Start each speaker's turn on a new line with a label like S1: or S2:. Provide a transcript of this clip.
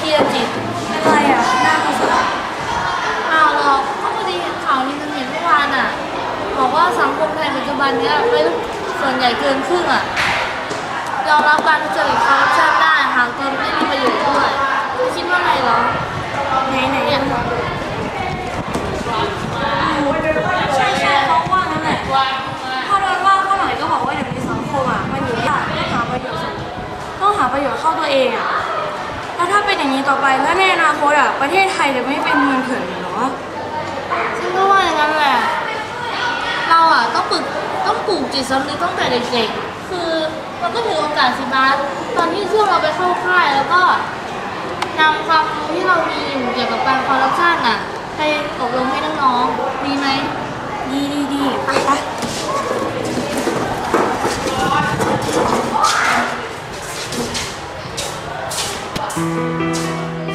S1: พีรจิต
S2: เป็นไรอะ หน้าเขาสลับ
S1: เปล่าหรอกก็พอดีเห็นข่าวนี้นเทเห็นเมื่อวานอะ บอกว่าสังคมไทยปัจจุบันเนี้ยไม่ส่วนใหญ่เกินครึ่งอะ ยอมรับการทุจริตคอร์รัชันได้หางเกินไม่มีประโยชน์ด้วยคิดว่าไงเหรอ
S2: ไหนไหนเนี่ยใช่ใช่เขาว่างั้นแหละถ้าโดนว่าเขาหน่ก็บอกว่าเดี๋ยวนสังคมอะมันอยู่ต้องหาประโยชน์ต้องหาประโยชน์เข้าตัวเองอะ แล้วถ้าเป็นอย่างนี้ต่อไปแล้วในอนาคตอะประเทศไทยจะไม่เป็นเมืองเถื่อนเหรอ
S1: ฉันก็ว่าอย่างนั้นแหละ เราอะต้องปลูกต้องปลูกจิตสำนึกตั้งแต่เด็กๆ คือมันก็ถือโอกาสสิบาสตอนที่ช่วงเราไปเข้าค่ายแล้วก็นำความรู้ที่เรามีอยู่เกี่ยวกับการคอร์รัปชันอะไปอบรมให้น้องๆดีไหม
S2: ดีดีดีไปไป Thank you.